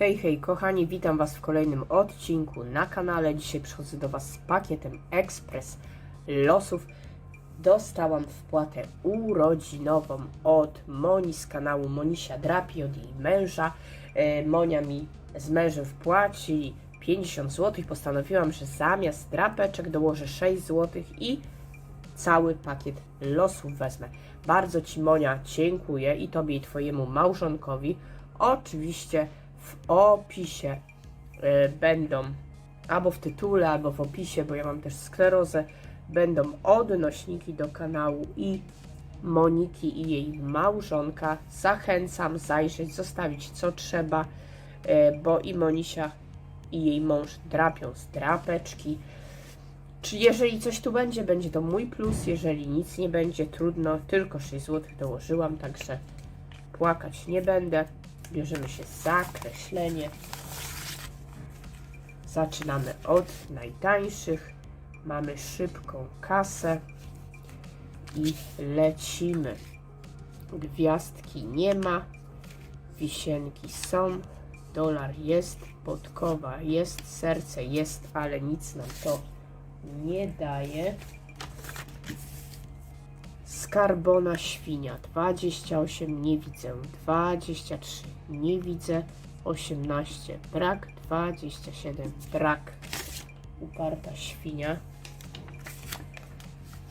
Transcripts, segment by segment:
Hej, hej, kochani, witam Was w kolejnym odcinku na kanale. Dzisiaj przychodzę do Was z pakietem Express Losów. Dostałam wpłatę urodzinową od Moni z kanału Monisia Drapi, od jej męża. E, Monia mi z mężem wpłaci 50 zł. Postanowiłam, że zamiast drapeczek dołożę 6 zł i cały pakiet losów wezmę. Bardzo Ci Monia dziękuję i Tobie i Twojemu małżonkowi. Oczywiście w opisie e, będą albo w tytule, albo w opisie, bo ja mam też sklerozę, będą odnośniki do kanału i Moniki i jej małżonka. Zachęcam zajrzeć, zostawić co trzeba, e, bo i Monisia i jej mąż drapią z drapeczki. Czy jeżeli coś tu będzie, będzie to mój plus, jeżeli nic nie będzie, trudno, tylko 6 zł dołożyłam, także płakać nie będę. Bierzemy się za kreślenie. Zaczynamy od najtańszych. Mamy szybką kasę i lecimy. Gwiazdki nie ma, wisienki są, dolar jest, podkowa jest, serce jest, ale nic nam to nie daje. Skarbona świnia 28 nie widzę, 23 nie widzę, 18 brak, 27 brak. Uparta świnia.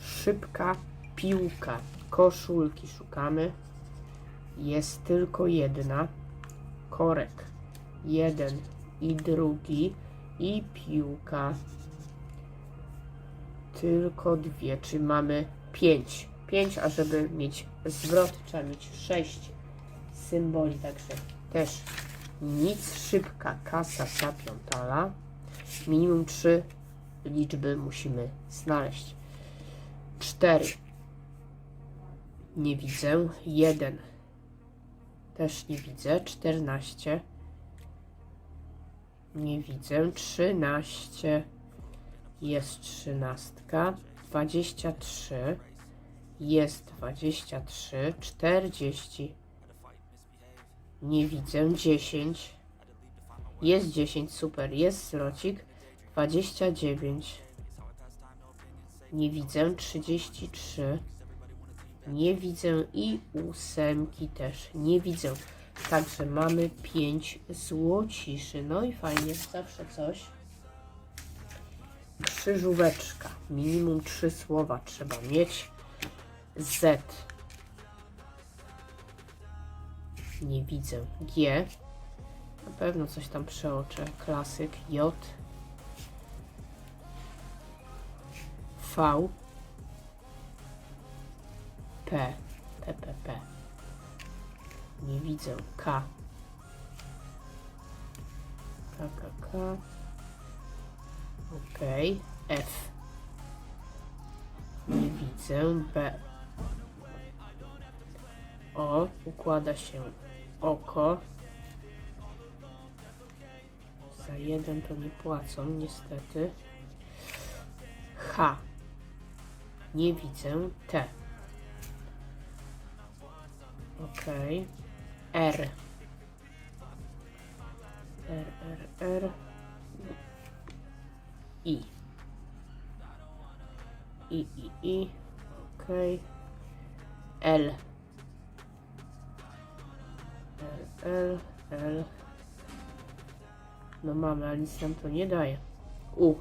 Szybka piłka, koszulki szukamy. Jest tylko jedna. Korek jeden i drugi i piłka tylko dwie, czy mamy pięć. Pięć, a żeby mieć zwrot trzeba mieć sześć symboli, także też nic, szybka kasa sapiątala. Minimum trzy liczby musimy znaleźć. Cztery. Nie widzę. Jeden. Też nie widzę. Czternaście. Nie widzę. Trzynaście. Jest trzynastka. Dwadzieścia trzy. Jest dwadzieścia trzy. Czterdzieści. Nie widzę. Dziesięć. Jest dziesięć. Super. Jest. Dwadzieścia dziewięć. Nie widzę. Trzydzieści trzy. Nie widzę i ósemki też nie widzę. Także mamy pięć złociszy. No i fajnie, zawsze coś. Krzyżóweczka. Minimum trzy słowa trzeba mieć. Z. Nie widzę. G. Na pewno coś tam przeoczę. Klasyk. J. V. P. P, P, P. Nie widzę. K. K, K, K. Okej. F. Nie widzę. B. O. Układa się oko. Za jeden to nie płacą, niestety. H. Nie widzę. T. Okej. R. R, R, R. I. I, I, I. Okej. L. L, L. No mamy, ale nic nam to nie daje. U.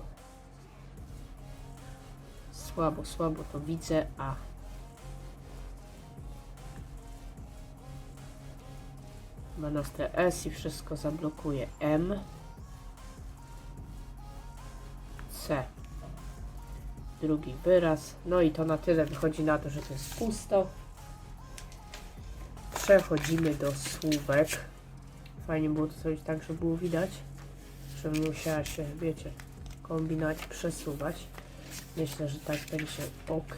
Słabo, słabo to widzę, a. Ma nas te S i wszystko zablokuje. M. C. Drugi wyraz. No i to na tyle wychodzi na to, że to jest pusto. Przechodzimy do słówek. Fajnie było to zrobić tak, żeby było widać. Żebym musiała się, wiecie, kombinować, przesuwać. Myślę, że tak będzie ok.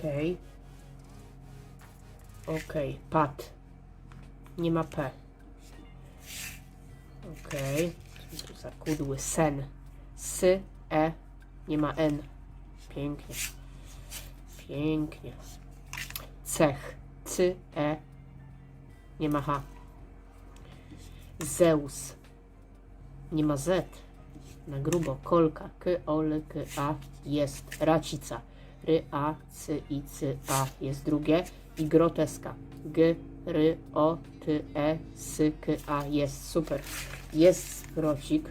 Ok, pad. Nie ma P. Okay. Tu zakudły sen. S, E. Nie ma N. Pięknie. Pięknie. Cech. C, E. Nie ma H. Zeus. Nie ma Z. Na grubo. Kolka. K, O, L, K, A. Jest. Racica. Ry, A, C, I, C, A. Jest drugie. I groteska. G, R, O, T, E, S, K, A. Jest. Super. Jest sprocik.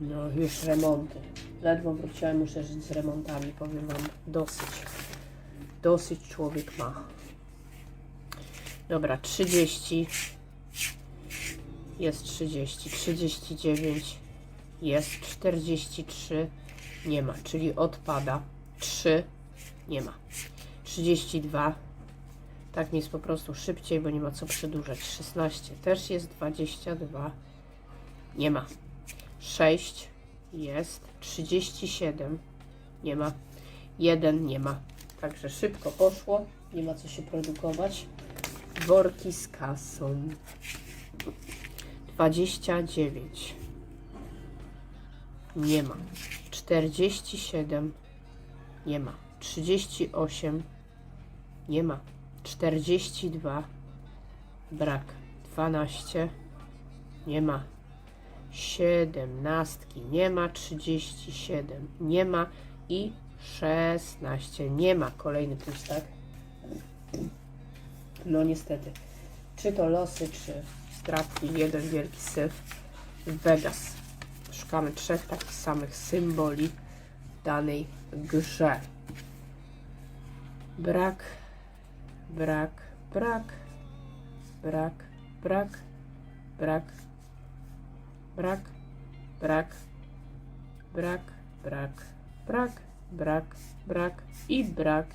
No, już remonty. Ledwo wróciłem, muszę żyć z remontami, powiem Wam. Dosyć. Dosyć człowiek ma. Dobra, 30. Jest 30. 39. Jest 43. Nie ma, czyli odpada. 3. Nie ma. 32. Tak nie jest po prostu szybciej, bo nie ma co przedłużać. 16. Też jest 22. Nie ma. 6 jest, 37 nie ma, 1 nie ma. Także szybko poszło, nie ma co się produkować. Worki z kasą. 29 nie ma. 47 nie ma. 38 nie ma. 42 brak. 12 nie ma. Siedemnastki nie ma, 37 nie ma i 16 nie ma. Kolejny pustak. No niestety. Czy to losy, czy stratki, jeden wielki syf. Vegas. Szukamy trzech takich samych symboli w danej grze. Brak, brak, brak, brak, brak, brak, brak, brak, brak, brak, brak, brak, brak i brak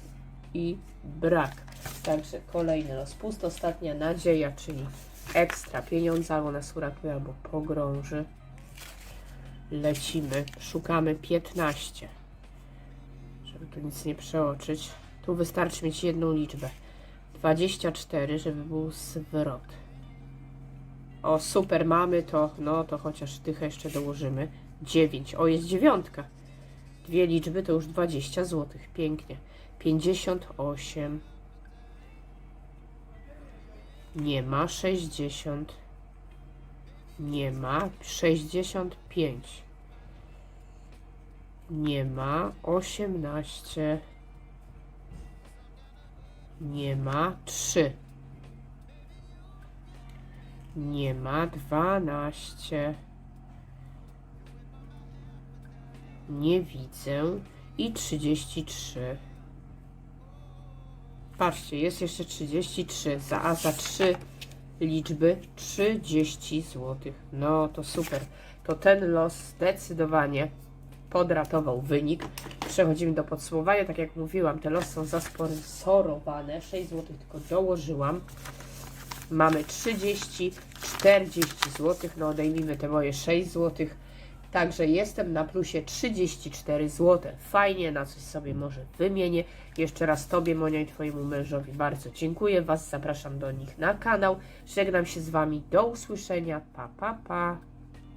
i brak. Także kolejny los. Pust ostatnia nadzieja, czyli ekstra pieniądze albo nas uratuje, albo pogrąży. Lecimy, szukamy 15. Żeby tu nic nie przeoczyć. Tu wystarczy mieć jedną liczbę. 24, żeby był zwrot. O, super, mamy to. No to chociaż dychę jeszcze dołożymy. 9. O, jest dziewiątka. Dwie liczby to już 20 zł. Pięknie. 58. Nie ma. 60. Nie ma. 65. Nie ma. 18. Nie ma. 3. Nie ma. 12. Nie widzę. I 33. Patrzcie, jest jeszcze 33. Za, a za 3 liczby 30 zł. No to super. To ten los zdecydowanie podratował wynik. Przechodzimy do podsumowania. Tak jak mówiłam, te losy są zasponsorowane. 6 zł tylko dołożyłam. Mamy 30, 40 zł. No odejmijmy te moje 6 zł. Także jestem na plusie 34 zł. Fajnie, na coś sobie może wymienię. Jeszcze raz Tobie, Monia i Twojemu mężowi bardzo dziękuję. Was zapraszam do nich na kanał. Żegnam się z Wami. Do usłyszenia. Pa, pa, pa.